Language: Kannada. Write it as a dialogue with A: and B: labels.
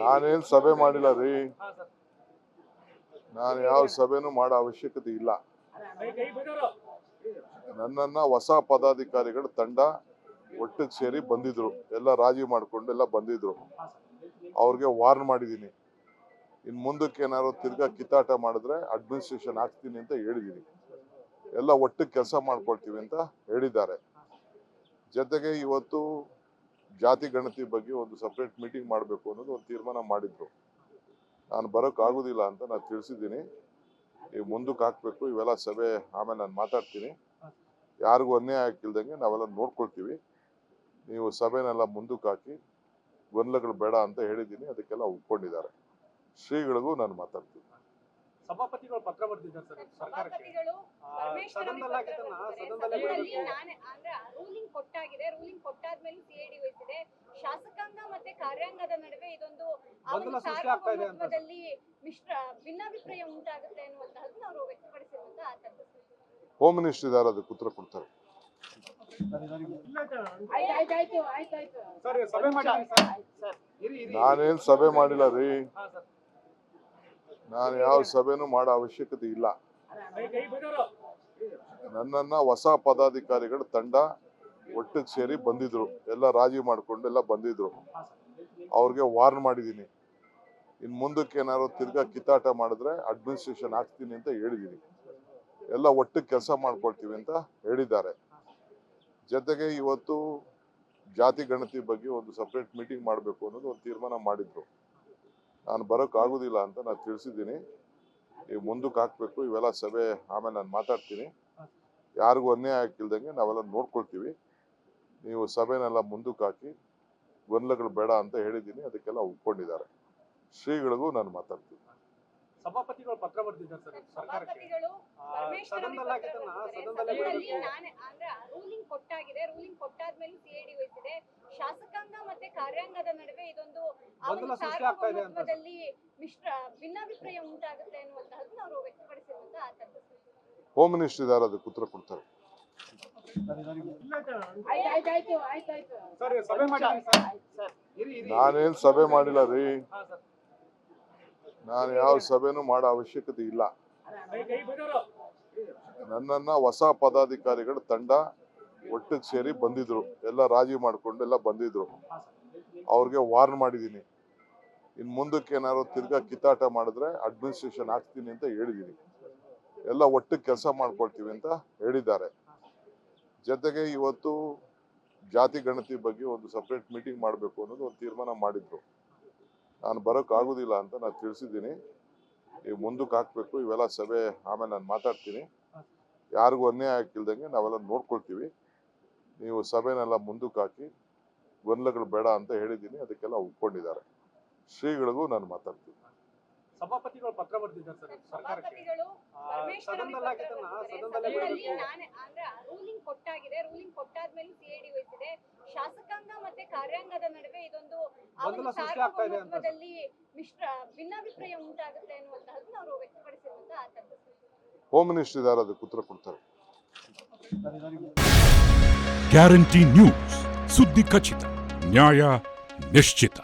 A: ನಾನೇನ್ ಸಭೆ ಮಾಡಿಲ್ಲ ರೀ. ನಾನು ಯಾವ ಸಭೆನೂ ಮಾಡೋ ಅವಶ್ಯಕತೆ ಇಲ್ಲ. ನನ್ನನ್ನ ಹೊಸ ಪದಾಧಿಕಾರಿಗಳು ತಂಡ ಒಟ್ಟಿಗೆ ಸೇರಿ ಬಂದಿದ್ರು. ಎಲ್ಲ ರಾಜಿ ಮಾಡಿಕೊಂಡು ಎಲ್ಲ ಬಂದಿದ್ರು. ಅವ್ರಿಗೆ ವಾರ್ನ್ ಮಾಡಿದ್ದೀನಿ ಇನ್ನು ಮುಂದಕ್ಕೆ ಏನಾದ್ರು ತಿರ್ಗಾ ಕಿತ್ತಾಟ ಮಾಡಿದ್ರೆ ಅಡ್ಮಿನಿಸ್ಟ್ರೇಷನ್ ಹಾಕ್ತೀನಿ ಅಂತ ಹೇಳಿದ್ದೀನಿ ಎಲ್ಲ ಒಟ್ಟಿಗೆ ಕೆಲಸ ಮಾಡ್ಕೊಳ್ತೀವಿ ಅಂತ ಹೇಳಿದ್ದಾರೆ. ಜೊತೆಗೆ ಇವತ್ತು ಜಾತಿ ಗಣತಿ ಬಗ್ಗೆ ಒಂದು ಸಪ್ರೇಟ್ ಮೀಟಿಂಗ್ ಮಾಡಬೇಕು ಅನ್ನೋದು ಒಂದು ತೀರ್ಮಾನ ಮಾಡಿದ್ರು. ನಾನು ಬರೋಕ್ಕಾಗೋದಿಲ್ಲ ಆಗುದಿಲ್ಲ ಅಂತ ನಾನು ತಿಳಿಸಿದ್ದೀನಿ. ಈಗ ಮುಂದಕ್ಕೆ ಹಾಕಬೇಕು ಇವೆಲ್ಲ ಸಭೆ ಆಮೇಲೆ ನಾನು ಮಾತಾಡ್ತೀನಿ. ಯಾರಿಗೂ ಅನ್ಯಾಯ ಹಾಕಿಲ್ದಂಗೆ ನಾವೆಲ್ಲ ನೋಡ್ಕೊಳ್ತೀವಿ. ನೀವು ಸಭೆನೆಲ್ಲ ಮುಂದಕ್ಕೆ ಹಾಕಿ ಗೊಂದಲಗಳು ಬೇಡ ಅಂತ ಹೇಳಿದ್ದೀನಿ ಅದಕ್ಕೆಲ್ಲ ಒಪ್ಕೊಂಡಿದ್ದಾರೆ. ಶ್ರೀಗಳಿಗೂ ನಾನು ಮಾತಾಡ್ತೀನಿ.
B: ಸಭಾಪತಿಗಳು ಪತ್ರ ಬರ್ತಿದ್ದಾರೆ ಸರ್ ಸರ್ಕಾರಕ್ಕೆ. ಸದನದಲ್ಲಿ. ಸದನದಲ್ಲೇ
C: ಸದನದಲ್ಲಿ
B: ಬಿಡಬೇಕು
C: ನಾನೇ ಅಂದ್ರೆ ರೂಲಿಂಗ್ ಕೊಟ್ಟಾಗಿದೆ. ರೂಲಿಂಗ್ ಕೊಟ್ಟಾದ್ಮೇಲೆ ಸಿಐಡಿ ವಹಿಸಿದೆ ಶಾಸಕಾಂಗ ಮತ್ತೆ ಕಾರ್ಯಾಂಗದ ನಡುವೆ ಇದೊಂದು ಆ ಒಂದು
B: ಆಗ್ತಾ ಇದೆ ಅಂತ.
C: ಸಾರ್ವಭೌಮತ್ವದಲ್ಲಿ ಮಿಶ್ರ ಭಿನ್ನಾಭಿಪ್ರಾಯ ಉಂಟಾಗುತ್ತೆ ಅನ್ನುವಂತಹದ್ದು ಅವರು ವ್ಯಕ್ತಪಡಿಸಿರುವಂತಹ ಆತಂಕ
A: ಹೋಮ್ ಮಿನಿಸ್ಟರ್ ಇದ್ದಾರೆ ಅದಕ್ಕೆ ಉತ್ತರ ಕೊಡ್ತಾರೆ?
D: ಆಯ್ತಾಯ್ತು ಆಯ್ತಾಯ್ತು
B: ಸರ್ ಸಭೆ ಮಾಡಿದ್ರಿ ಸರ್ ಇರಿ ಇರಿ.
A: ನಾನೇನ್ ಸಭೆ ಮಾಡಿಲ್ಲ ರೀ. ನಾನು ಯಾವ ಸಭೆನೂ ಮಾಡೋ ಅವಶ್ಯಕತೆ ಇಲ್ಲ. ನನ್ನನ್ನ ಹೊಸ ಪದಾಧಿಕಾರಿಗಳ ತಂಡ ಒಟ್ಟಿಗೆ ಸೇರಿ ಬಂದಿದ್ರು. ಎಲ್ಲ ರಾಜಿ ಮಾಡಿಕೊಂಡು ಎಲ್ಲ ಬಂದಿದ್ರು. ಅವ್ರಿಗೆ ವಾರ್ನ್ ಮಾಡಿದ್ದೀನಿ ಇನ್ನು ಮುಂದಕ್ಕೆ ಏನಾದ್ರು ತಿರ್ಗಾ ಕಿತ್ತಾಟ ಮಾಡಿದ್ರೆ ಅಡ್ಮಿನಿಸ್ಟ್ರೇಷನ್ ಹಾಕ್ತೀನಿ ಅಂತ ಹೇಳಿದ್ದೀನಿ ಎಲ್ಲ ಒಟ್ಟಿಗೆ ಕೆಲಸ ಮಾಡ್ಕೊಳ್ತೀವಿ ಅಂತ ಹೇಳಿದ್ದಾರೆ. ಜೊತೆಗೆ ಇವತ್ತು ಜಾತಿ ಗಣತಿ ಬಗ್ಗೆ ಒಂದು ಸಪ್ರೇಟ್ ಮೀಟಿಂಗ್ ಮಾಡಬೇಕು ಅನ್ನೋದು ಒಂದು ತೀರ್ಮಾನ ಮಾಡಿದ್ರು. ನಾನು ಬರೋಕ್ಕಾಗೋದಿಲ್ಲ ಅಂತ ನಾನು ತಿಳಿಸಿದ್ದೀನಿ. ಈಗ ಮುಂದಕ್ಕೆ ಹಾಕಬೇಕು, ಇವೆಲ್ಲ ಸಭೆ, ಆಮೇಲೆ ನಾನು ಮಾತಾಡ್ತೀನಿ. ಯಾರಿಗೂ ಅನ್ಯಾಯ ಹಾಕಿಲ್ದಂಗೆ ನಾವೆಲ್ಲ ನೋಡ್ಕೊಳ್ತೀವಿ. ನೀವು ಸಭೆನೆಲ್ಲ ಮುಂದಕ್ಕೆ ಹಾಕಿ ಗೊಂದಲಗಳು ಬೇಡ ಅಂತ ಹೇಳಿದ್ದೀನಿ ಅದಕ್ಕೆಲ್ಲ ಒಪ್ಕೊಂಡಿದ್ದಾರೆ. ಶ್ರೀಗಳಿಗೂ ನಾನು ಮಾತಾಡ್ತೀನಿ.
B: ಸಭಾಪತಿಗಳು ಪತ್ರ ಬರೆದಿದ್ದಾರೆ ಸರ್
C: ರೂಲಿಂಗ್ ಕೊಟ್ಟಾಗಿದೆ ರೂಲಿಂಗ್ ಕೊಟ್ಟಾದ್ಮೇಲೆ ಸಿಐಡಿ ವಹಿಸಿದೆ ಶಾಸಕಾಂಗ ಮತ್ತೆ ಕಾರ್ಯಾಂಗದ ನಡುವೆ ಇದೊಂದು. ಸಾರ್ವಭೌಮತ್ವದಲ್ಲಿ ಮಿಶ್ರ ಭಿನ್ನಾಭಿಪ್ರಾಯ ಉಂಟಾಗುತ್ತೆ ಅನ್ನುವಂತಹದ್ದು ಅವರು
A: ಹೋಮ್ ಮಿನಿಸ್ಟರ್ ಇದ್ದಾರೆ ಅದಕ್ಕೆ ಉತ್ತರ ಕೊಡ್ತಾರೆ. ನಾನೇನ್ ಸಭೆ ಮಾಡಿಲ್ಲ ರೀ. ನಾನು ಯಾವ ಸಭೆನೂ ಮಾಡೋ ಅವಶ್ಯಕತೆ ಇಲ್ಲ. ನನ್ನನ್ನ ಹೊಸ ಪದಾಧಿಕಾರಿಗಳ ತಂಡ ಒಟ್ಟಿಗೆ ಸೇರಿ ಬಂದಿದ್ರು. ಎಲ್ಲ ರಾಜಿ ಮಾಡ್ಕೊಂಡು ಎಲ್ಲ ಬಂದಿದ್ರು. ಅವ್ರಿಗೆ ವಾರ್ನ್ ಮಾಡಿದ್ದೀನಿ ಇನ್ ಮುಂದಕ್ಕೆ ಏನಾದ್ರು ತಿರ್ಗಾ ಕಿತ್ತಾಟ ಮಾಡಿದ್ರೆ ಅಡ್ಮಿನಿಸ್ಟ್ರೇಷನ್ ಹಾಕ್ತೀನಿ ಅಂತ ಹೇಳಿದ್ದೀನಿ ಎಲ್ಲ ಒಟ್ಟಿಗೆ ಕೆಲಸ ಮಾಡ್ಕೊಳ್ತೀವಿ ಅಂತ ಹೇಳಿದ್ದಾರೆ. ಜೊತೆಗೆ ಇವತ್ತು ಜಾತಿ ಗಣತಿ ಬಗ್ಗೆ ಒಂದು ಸಪ್ರೇಟ್ ಮೀಟಿಂಗ್ ಮಾಡಬೇಕು ಅನ್ನೋದು ಒಂದು ತೀರ್ಮಾನ ಮಾಡಿದ್ರು. ನಾನು ಬರೋಕ್ಕಾಗೋದಿಲ್ಲ ಆಗುದಿಲ್ಲ ಅಂತ ನಾನು ತಿಳಿಸಿದ್ದೀನಿ. ಈಗ ಮುಂದಕ್ಕೆ ಹಾಕಬೇಕು ಇವೆಲ್ಲ ಸಭೆ ಆಮೇಲೆ ನಾನು ಮಾತಾಡ್ತೀನಿ. ಯಾರಿಗೂ ಅನ್ಯಾಯ ಹಾಕಿಲ್ದಂಗೆ ನಾವೆಲ್ಲ ನೋಡ್ಕೊಳ್ತೀವಿ. ನೀವು ಸಭೆನೆಲ್ಲ ಮುಂದಕ್ಕೆ ಹಾಕಿ ಗೊಂದಲಗಳು ಬೇಡ ಅಂತ ಹೇಳಿದ್ದೀನಿ ಅದಕ್ಕೆಲ್ಲ ಒಪ್ಕೊಂಡಿದ್ದಾರೆ. ಶ್ರೀಗಳಿಗೂ ನಾನು ಮಾತಾಡ್ತೀನಿ.
B: ಸಭಾಪತಿಗಳು ಪತ್ರ ಬರ್ತಿದ್ದಾರೆ ಸರ್ ಸರ್ಕಾರಕ್ಕೆ. ಸದನದಲ್ಲಿ ಸದನದಲ್ಲಿ ಬಿಡಬೇಕು
C: ನಾನೇ ಅಂದ್ರೆ ರೂಲಿಂಗ್ ಕೊಟ್ಟಾಗಿದೆ ರೂಲಿಂಗ್ ಕೊಟ್ಟಾದ್ಮೇಲೆ ಸಿಐಡಿ ವಹಿಸಿದೆ ಶಾಸಕಾಂಗ ಮತ್ತೆ ಕಾರ್ಯಾಂಗದ ನಡುವೆ ಇದೊಂದು ಆ ಒಂದು
B: ಗೊಂದಲ ಸೃಷ್ಟಿ ಆಗ್ತಾ ಇದೆ ಅಂತ.
C: ಸಾರ್ವಭೌಮತ್ವದಲ್ಲಿ ಮಿಶ್ರ ಭಿನ್ನಾಭಿಪ್ರಾಯ ಉಂಟಾಗುತ್ತೆ ಅನ್ನುವಂತಹದನ್ನ ಅವರು ವ್ಯಕ್ತಪಡಿಸಿರುವಂತ ಆತಂಕ
A: ಹೋಮ್ ಮಿನಿಸ್ಟರ್ ಇದ್ದಾರೆ ಅದಕ್ಕೆ ಉತ್ತರ ಕೊಡ್ತಾರೆ.
E: ಗ್ಯಾರಂಟಿ ನ್ಯೂಸ್ ಸುದ್ದಿ ಖಚಿತ ನ್ಯಾಯ ನಿಶ್ಚಿತ